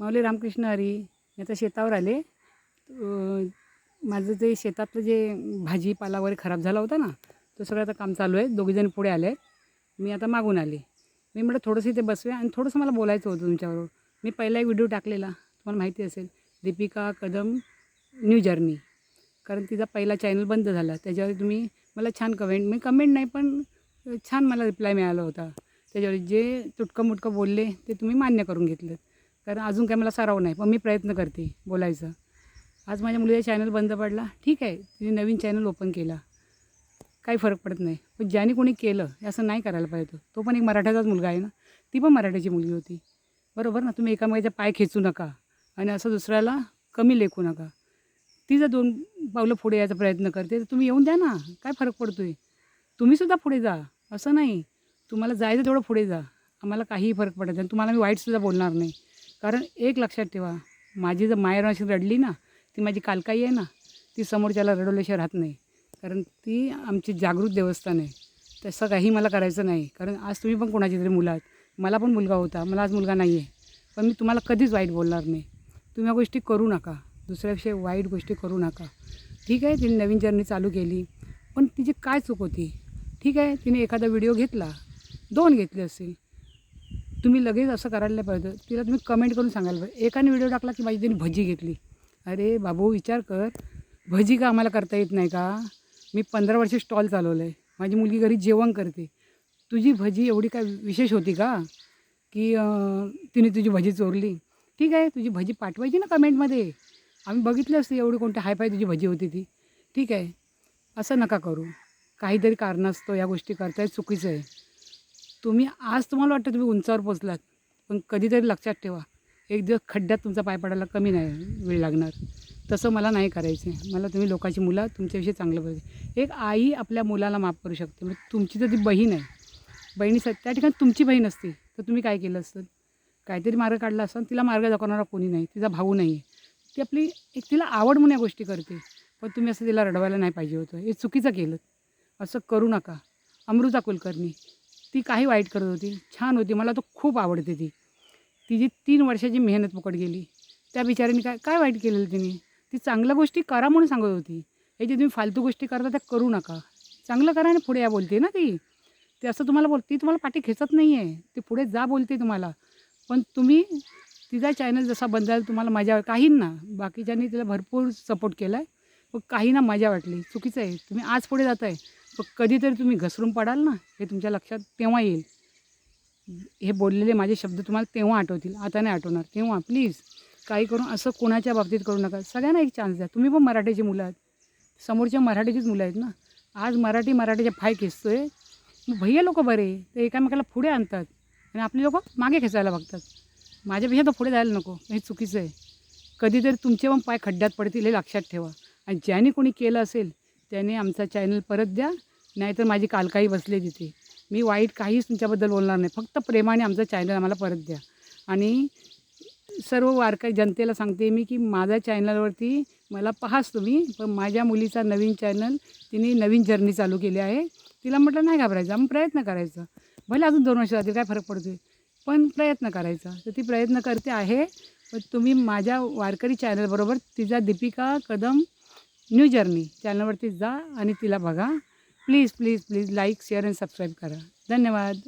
माऊली रामकृष्ण हरी मी आता शेतावर आले. माझं ते शेतातलं जे भाजीपाला वगैरे खराब झाला होता ना तो सगळं आता काम चालू आहे. दोघीजण पुढे आले आहेत. मी आता मागून आले. मी म्हटलं थोडंसं इथे बसवे आणि थोडंसं मला बोलायचं होतं तुमच्याबरोबर. मी पहिला एक व्हिडिओ टाकलेला तुम्हाला माहिती असेल. Deepika Kadam new journey. कारण तिचा पहिला चॅनल बंद झाला. त्याच्यावर तुम्ही मला छान कमेंट मी कमेंट नाही पण छान मला रिप्लाय मिळाला होता. त्याच्यावर जे तुटकं मुटकं बोलले ते तुम्ही मान्य करून घेतलं. कारण अजून काय मला सराव नाही. पण मी प्रयत्न करते बोलायचं. आज माझ्या मुलीचा चॅनल बंद पडला. ठीक आहे. तिने नवीन चॅनल ओपन केला. काही फरक पडत नाही. पण ज्याने कोणी केलं असं नाही करायला पाहिजे. तो पण एक मराठ्याचाच मुलगा आहे ना. ती पण मराठीची मुलगी होती. बरोबर ना? तुम्ही एकामेकाच्या पाय खेचू नका. आणि असं दुसऱ्याला कमी लेखू नका. ती जर दोन पावलं पुढे यायचा प्रयत्न करते तर तुम्ही येऊन द्या ना. काय फरक पडतो आहे तुम्हीसुद्धा पुढे जा. असं नाही. तुम्हाला जायचं तेवढं पुढे जा. आम्हाला काहीही फरक पडत नाही. तुम्हाला मी वाईटसुद्धा बोलणार नाही. कारण एक लक्षात ठेवा माझी जर मायरवाशी रडली ना ती माझी कालकाई आहे ना ती समोरच्याला रडवल्याशिवाय राहत नाही. कारण ती आमची जागृत देवस्थान आहे. तसं काही मला करायचं नाही. कारण आज तुम्ही पण कोणाची तरी मुलं आहात. मला पण मुलगा होता. मला आज मुलगा नाही आहे पण मी तुम्हाला कधीच वाईट बोलणार नाही. तुम्ही या गोष्टी करू नका. दुसऱ्याविषयी वाईट गोष्टी करू नका. ठीक आहे तिने नवीन जर्नी चालू केली. पण तिची काय चूक होती? ठीक आहे तिने एखादा व्हिडिओ घेतला. दोन घेतले असतील. तुम्ही लगेच असं करायला पाहिजे. तिला तुम्ही कमेंट करून सांगायला पाहिजे. एकाने व्हिडिओ टाकला की माझी तिने भजी घेतली. अरे बाबू विचार कर. भजी का आम्हाला करता येत नाही का? मी पंधरा वर्ष स्टॉल चालवलं आहे माझी मुलगी घरी जेवण करते. तुझी भजी एवढी काय विशेष होती का? की तिने तुझी भजी चोरली. ठीक आहे तुझी भजी पाठवायची ना कमेंटमध्ये आम्ही बघितलं असते एवढी कोणती हायफाय तुझी भजी होती ती. ठीक आहे. असं नका करू. काहीतरी कारणास्तव या गोष्टी करताय चुकीचं आहे. तुम्ही आज तुम्हाला वाटतं तुम्ही उंचावर पोचलात पण कधीतरी लक्षात ठेवा. एक दिवस खड्ड्यात तुमचा पाय पडायला कमी नाही वेळ लागणार. तसं मला नाही करायचं आहे मला तुम्ही लोकांची मुलं तुमच्याविषयी चांगलं पाहिजे एक आई आपल्या मुलाला माफ करू शकते. म्हणजे तुमची तर ती बहीण आहे. बहिणी स त्या ठिकाणी तुमची बहीण असते. तर तुम्ही काय केलं असतं? काहीतरी मार्ग काढला असतं तिला मार्ग दाखवणारा कोणी नाही. तिचा भाऊ नाही आहे. ती आपली एक तिला आवड म्हणून या गोष्टी करते. पण तुम्ही असं तिला रडवायला नाही पाहिजे होतं. हे चुकीचं केलं. असं करू नका. अमृता कुलकर्णी. ती काही वाईट करत होती. छान होती. मला तो खूप आवडते ती. तिची तीन वर्षाची मेहनत फुकट गेली. त्या बिचाऱ्याने काय काय वाईट केलेलं तिने? ती चांगल्या गोष्टी करा म्हणून सांगत होती. हे जे तुम्ही फालतू गोष्टी करता त्या करू नका. चांगलं करा आणि पुढे या बोलते ना ती. ते असं तुम्हाला बोल ती तुम्हाला पाठी खेचत नाही आहे ती पुढे जा बोलते तुम्हाला. पण तुम्ही तिचा चॅनल जसा बंद झाला तुम्हाला मजा काहींना बाकीच्यांनी तिला भरपूर सपोर्ट केला आहे पण काहींना मजा वाटली. चुकीचं आहे. तुम्ही आज पुढे जात आहे पण कधीतरी तुम्ही घसरून पडाल ना हे तुमच्या लक्षात तेव्हा येईल. हे बोललेले माझे शब्द तुम्हाला तेव्हा आठवतील. आता नाही आठवणार. तेव्हा प्लीज काही करून असं कोणाच्या बाबतीत करू नका. सगळ्यांना एक चान्स द्या. तुम्ही पण मराठीची मुलं आहात. समोरच्या मराठीचीच मुलं आहेत ना. आज मराठी मराठीच्या फाय खेचतोय. मग भैया लोक बरे ते एकामेकाला पुढे आणतात. आणि आपली लोक मागे खेचायला बघतात. माझ्यापेक्षा तर पुढे जायला नको. हे चुकीचं आहे. कधीतरी तुमचे पण पाय खड्ड्यात पडतील हे लक्षात ठेवा. आणि ज्याने कोणी केलं असेल त्याने आमचा चॅनल परत द्या नाहीतर माझी कालकाही बसले तिथे. मी वाईट काहीच तुमच्याबद्दल बोलणार नाही. फक्त प्रेमाने आमचं चॅनल आम्हाला परत द्या. आणि सर्व वारकरी जनतेला सांगते मी की माझ्या चॅनलवरती मला पाहाच तुम्ही पण माझ्या मुलीचा नवीन चॅनल तिने नवीन जर्नी चालू केली आहे. तिला म्हटलं नाही घाबरायचं आम्ही प्रयत्न करायचं. भले अजून दोन वर्ष जातील काय फरक पडतो पण प्रयत्न करायचा. तर ती प्रयत्न करते आहे पण तुम्ही माझ्या वारकरी चॅनलबरोबर तिचा दीपिका कदम न्यू जर्नी. चॅनलवरती जा आणि तिला बघा. Please please please like share आणि सबस्क्राईब करा. धन्यवाद.